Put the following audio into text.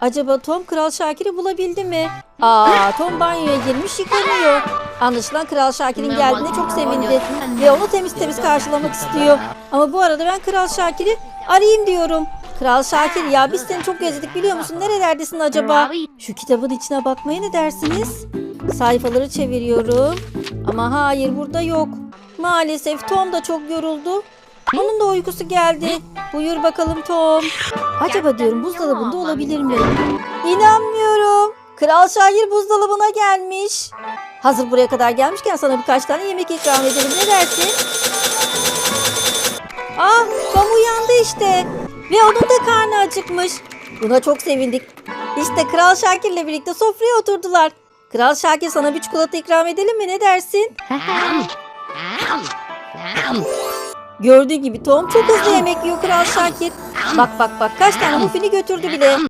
Acaba Tom Kral Şakir'i bulabildi mi? Aa Tom banyoya girmiş yıkanıyor. Anlaşılan Kral Şakir'in geldiğine çok sevindi ve onu temiz temiz karşılamak istiyor. Ama bu arada ben Kral Şakir'i arayayım diyorum. Kral Şakir ya biz seni çok özledik biliyor musun? Nerelerdesin acaba? Şu kitabın içine bakmaya ne dersiniz? Sayfaları çeviriyorum. Ama hayır burada yok. Maalesef Tom da çok yoruldu. Onun da uykusu geldi. Buyur bakalım Tom. Acaba diyorum buzdolabında olabilir mi? İnanmıyorum. Kral Şakir buzdolabına gelmiş. Hazır buraya kadar gelmişken sana birkaç tane yemek ikram edelim. Ne dersin? Ah Tom uyandı işte. Ve onun da karnı acıkmış. Buna çok sevindik. İşte Kral Şakir'le birlikte sofraya oturdular. Kral Şakir sana bir çikolata ikram edelim mi ne dersin? Gördüğü gibi Tom çok hızlı yemek yiyor Kral Şakir. Bak bak bak kaç tane muffini götürdü bile.